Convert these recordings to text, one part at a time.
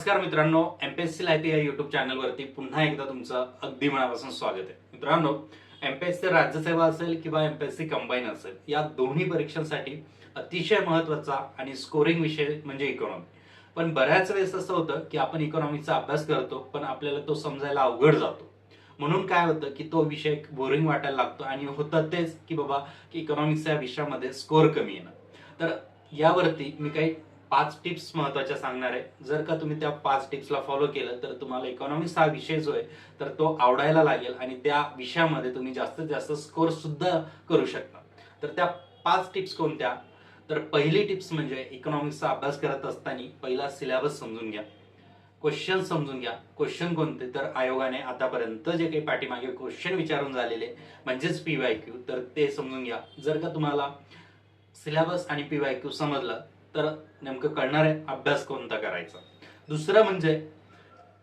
नमस्कार मित्रांनो MPSC live या युट्यूब चॅनलवरती पुन्हा एकदा तुमचं अगदी मनापासून स्वागत आहे. मित्रांनो एमपीएससी राज्यसेवा असेल किंवा एमपीएससी कंबाईन असेल या दोन्ही परीक्षांसाठी अतिशय महत्त्वाचा आणि स्कोरिंग विषय म्हणजे इकॉनॉमी पण बऱ्याच वेळेस असं होतं की आपण इकॉनॉमीचा अभ्यास करतो पण आपल्याला तो समजायला अवघड जातो. म्हणून काय होतं की तो विषय बोरिंग वाटायला लागतो आणि होतं तेच की बाबा की इकॉनॉमिक्सच्या विषयामध्ये स्कोअर कमी येणं. तर यावरती मी काही पाच टिप्स महत्त्वाच्या सांगणार आहे. जर का तुम्ही त्या पाच टिप्सला फॉलो केलं तर तुम्हाला इकॉनॉमिक्स हा विषय जो आहे तर तो आवडायला लागेल आणि त्या विषयामध्ये तुम्ही जास्तीत जास्त स्कोर सुद्धा करू शकता. तर त्या पाच टिप्स कोणत्या? तर पहिली टिप्स म्हणजे इकॉनॉमिक्सचा अभ्यास करत असताना पहिला सिलेबस समजून घ्या. क्वेश्चन समजून घ्या. क्वेश्चन कोणते? तर आयोगाने आतापर्यंत जे काही पाठीमागे क्वेश्चन विचारून झालेले म्हणजेच पी वाय क्यू तर ते समजून घ्या. जर का तुम्हाला सिलेबस आणि पी वाय क्यू समजलं तर नेमकं कळणार आहे अभ्यास कोणता करायचा. दुसरं म्हणजे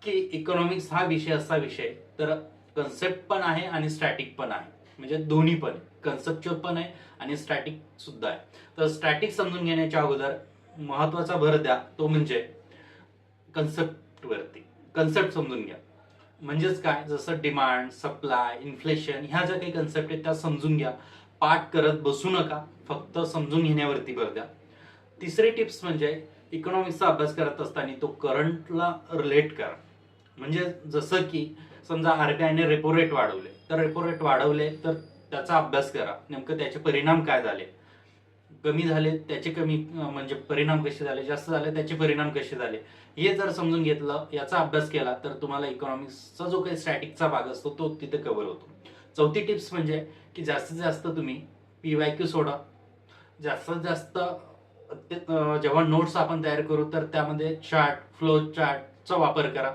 की इकॉनॉमिक्स हा विषय असा विषय तर कन्सेप्ट पण आहे आणि स्टॅटिक पण आहे. म्हणजे दोन्ही पण कन्सेप्च्युअल पण आहे आणि स्टॅटिक सुद्धा आहे. तर स्टॅटिक समजून घेण्याच्या अगोदर महत्त्वाचा भर द्या. तो म्हणजे कन्सेप्टवरती कन्सेप्ट समजून घ्या. म्हणजेच काय? जसं डिमांड सप्लाय इन्फ्लेशन ह्या ज्या काही कन्सेप्ट आहेत त्या समजून घ्या. पाठ करत बसू नका. फक्त समजून घेण्यावरती भर द्या. तिसरी टिप्स म्हणजे इकॉनॉमिक्सचा अभ्यास करत असताना तो करंटला रिलेट करा. म्हणजे जसं की समजा आरबीआयने रेपो रेट वाढवले. तर रेपो रेट वाढवले तर त्याचा अभ्यास करा. नेमकं त्याचे परिणाम काय झाले? कमी झाले त्याचे कमी म्हणजे परिणाम कसे झाले? जास्त झाले त्याचे परिणाम कसे झाले? हे जर समजून घेतलं याचा अभ्यास केला तर तुम्हाला इकॉनॉमिक्सचा जो काही स्टॅटिकचा भाग असतो तो तिथे कव्हर होतो. चौथी टिप्स म्हणजे की जास्तीत जास्त तुम्ही पी वाय क्यू सोडा. जास्तीत जास्त जेव्हा नोट्स आपण तयार करू तर त्यामध्ये चार्ट फ्लो चार्टचा वापर करा.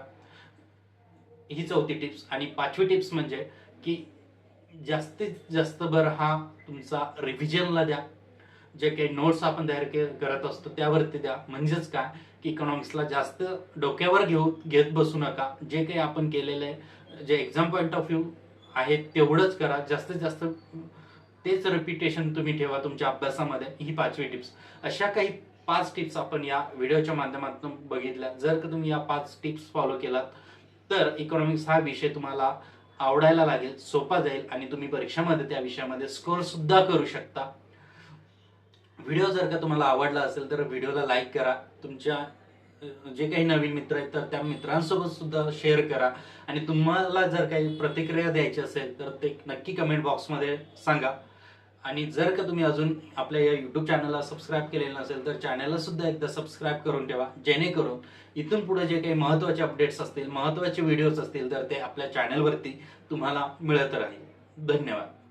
ही चौथी टिप्स आणि पाचवी टिप्स म्हणजे की जास्तीत जास्त भर हा तुमचा रिव्हिजनला द्या. जे काही नोट्स आपण तयार के करत असतो त्यावरती द्या. म्हणजेच काय? की इकॉनॉमिक्सला जास्त डोक्यावर घेऊ घेत बसू नका. जे काही आपण केलेलं आहे जे एक्झाम पॉईंट ऑफ व्ह्यू आहे तेवढंच करा. जास्तीत जास्त तेच रेपिटेशन तुम्ही ठेवा तुमच्या अभ्यासामध्ये ही पाचवी टिप्स अशा काही पाच टिप्स आपण या व्हिडिओच्या माध्यमातून बघितल्या. जर का तुम्ही या पाच टिप्स फॉलो केलात तर इकॉनॉमिक्स हा विषय तुम्हाला आवडायला लागेल सोपा जाईल आणि तुम्ही परीक्षामध्ये त्या विषयामध्ये स्कोअर सुद्धा करू शकता. व्हिडिओ जर का तुम्हाला आवडला असेल तर व्हिडिओला लाईक करा. तुमच्या जे काही नवीन मित्र आहेत तर त्या मित्रांसोबत सुद्धा शेअर करा. आणि तुम्हाला जर काही प्रतिक्रिया द्यायची असेल तर ते नक्की कमेंट बॉक्समध्ये सांगा. आणि जर का तुम्ही अजून आपल्या या युट्यूब चॅनलला सबस्क्राईब केलेलं नसेल तर चॅनलला सुद्धा एकदा सबस्क्राईब करून ठेवा. जेणेकरून इथून पुढे जे काही महत्त्वाचे अपडेट्स असतील महत्त्वाचे व्हिडिओज असतील तर ते आपल्या चॅनलवरती तुम्हाला मिळत राहील. धन्यवाद.